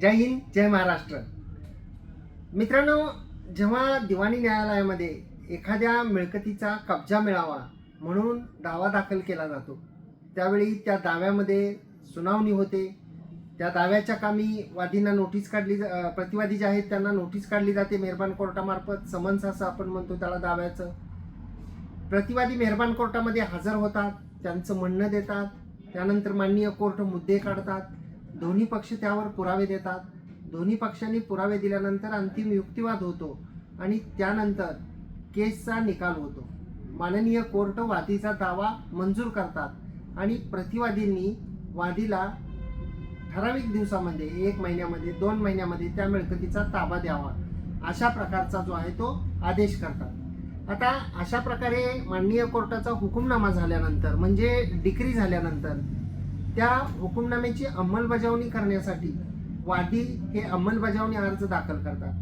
जय हिंद जय महाराष्ट्र. मित्रांनो जेव्हा दिवाणी न्यायालयामध्ये एखाद्या मिळकतीचा कब्जा मिळावा म्हणून दावा दाखल केला जातो त्यावेळी त्या दाव्यामध्ये सुनावणी होते. त्या दाव्याच्या कामी वादींना नोटीस काढली जा- प्रतिवादी जे आहेत त्यांना नोटीस काढली जाते मेहरबान कोर्टामार्फत. समन्स असं आपण म्हणतो त्याला दाव्याचं. प्रतिवादी मेहरबान कोर्टामध्ये हजर होतात त्यांचं म्हणणं देतात. त्यानंतर माननीय कोर्ट मुद्दे काढतात. दोन्ही पक्ष त्यावर पुरावे देतात. दोन्ही पक्षांनी पुरावे दिल्यानंतर अंतिम युक्तिवाद होतो आणि त्यानंतर केसचा निकाल होतो. माननीय कोर्ट वादीचा दावा मंजूर करतात आणि प्रतिवादींनी वादीला ठराविक दिवसामध्ये एक महिन्यामध्ये दोन महिन्यामध्ये त्या मिळकतीचा ताबा द्यावा. अशा प्रकारचा जो आहे तो आदेश करतात. आता अशा प्रकारे माननीय कोर्टाचा हुकुमनामा झाल्यानंतर म्हणजे डिक्री झाल्यानंतर त्या हुकुमनाम्याची अंमलबजावणी करण्यासाठी वादी हे अंमलबजावणी अर्ज दाखल करतात.